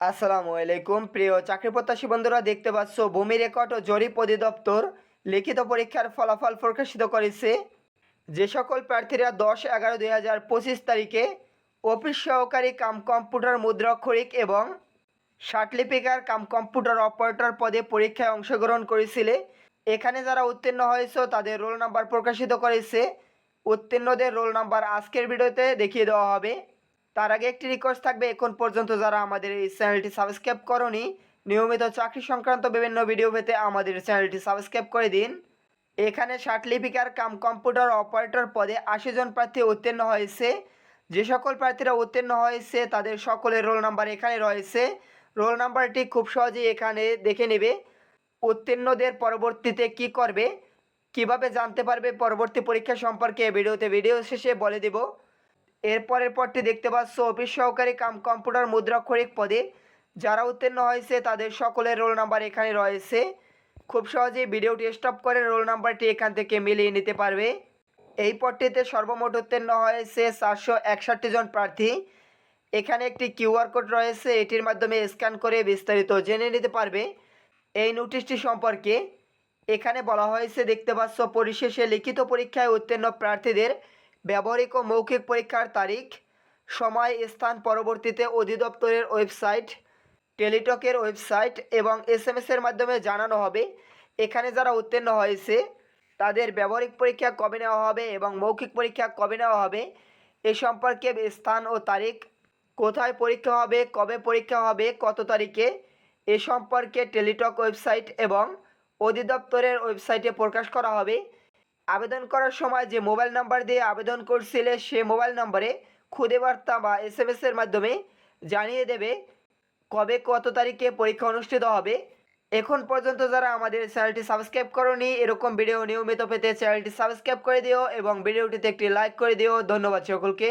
আসসালামু আলাইকুম। প্রিয় চাকরি প্রত্যাশী বন্ধুরা, দেখতে পাচ্ছ ভূমি রেকর্ড ও জরিপ অধিদপ্তর। লিখিত পরীক্ষার ফলাফল প্রকাশিত করেছে যে সকল প্রার্থীরা দশ এগারো দুই হাজার পঁচিশ তারিখে অফিস সহকারী কাম কম্পিউটার মুদ্রাক্ষরিক এবং শার্টলিপিকার কাম কম্পিউটার অপারেটর পদে পরীক্ষায় অংশগ্রহণ করেছিলে। এখানে যারা উত্তীর্ণ হয়েছে, তাদের রোল নাম্বার প্রকাশিত করেছে। উত্তীর্ণদের রোল নাম্বার আজকের ভিডিওতে দেখিয়ে দেওয়া হবে। তার আগে একটি রিকোয়েস্ট থাকবে, এখন পর্যন্ত যারা আমাদের এই চ্যানেলটি সাবস্ক্রাইব করনি, নিয়মিত চাকরি সংক্রান্ত বিভিন্ন ভিডিও পেতে আমাদের চ্যানেলটি সাবস্ক্রাইব করে দিন। এখানে লিপিকার কাম কম্পিউটার অপারেটর পদে আশি জন প্রার্থী উত্তীর্ণ হয়েছে। যে সকল প্রার্থীরা উত্তীর্ণ হয়েছে, তাদের সকলের রোল নাম্বার এখানে রয়েছে। রোল নাম্বারটি খুব সহজেই এখানে দেখে নেবে। উত্তীর্ণদের পরবর্তীতে কি করবে, কীভাবে জানতে পারবে, পরবর্তী পরীক্ষা সম্পর্কে ভিডিওতে ভিডিও শেষে বলে দেব। এরপরের পরটি দেখতে পাচ্ছ অফিস সহকারী কাম কম্পিউটার মুদ্রাক্ষরিক পদে। যারা উত্তীর্ণ হয়েছে, তাদের সকলের রোল নাম্বার এখানে রয়েছে। খুব সহজেই ভিডিওটি স্টপ করে রোল নাম্বারটি এখান থেকে মিলিয়ে নিতে পারবে। এই পদটিতে সর্বমোট উত্তীর্ণ হয়েছে চারশো একষট্টি জন প্রার্থী। এখানে একটি কিউআর কোড রয়েছে, এটির মাধ্যমে স্ক্যান করে বিস্তারিত জেনে নিতে পারবে এই নোটিশটি সম্পর্কে। এখানে বলা হয়েছে, দেখতে পাচ্ছ, পরিশেষে লিখিত পরীক্ষায় উত্তীর্ণ প্রার্থীদের ব্যবহারিক ও মৌখিক পরীক্ষার তারিখ, সময়, স্থান পরবর্তীতে অধিদপ্তরের ওয়েবসাইট, টেলিটকের ওয়েবসাইট এবং এস এম এর মাধ্যমে জানানো হবে। এখানে যারা উত্তীর্ণ হয়েছে, তাদের ব্যবহারিক পরীক্ষা কবে নেওয়া হবে এবং মৌখিক পরীক্ষা কবে নেওয়া হবে, এ সম্পর্কে স্থান ও তারিখ, কোথায় পরীক্ষা হবে, কবে পরীক্ষা হবে, কত তারিখে, এ সম্পর্কে টেলিটক ওয়েবসাইট এবং অধিদপ্তরের ওয়েবসাইটে প্রকাশ করা হবে। আবেদন করার সময় যে মোবাইল নাম্বার দিয়ে আবেদন করছিলে সে মোবাইল নম্বরে খুদে বার্তা বা এস এম এসের মাধ্যমে জানিয়ে দেবে কবে কত তারিখে পরীক্ষা অনুষ্ঠিত হবে। এখন পর্যন্ত যারা আমাদের চ্যানেলটি সাবস্ক্রাইব করনি, এরকম ভিডিও নিয়মিত পেতে চ্যানেলটি সাবস্ক্রাইব করে দিও এবং ভিডিওটিতে একটি লাইক করে দিও। ধন্যবাদ সকলকে।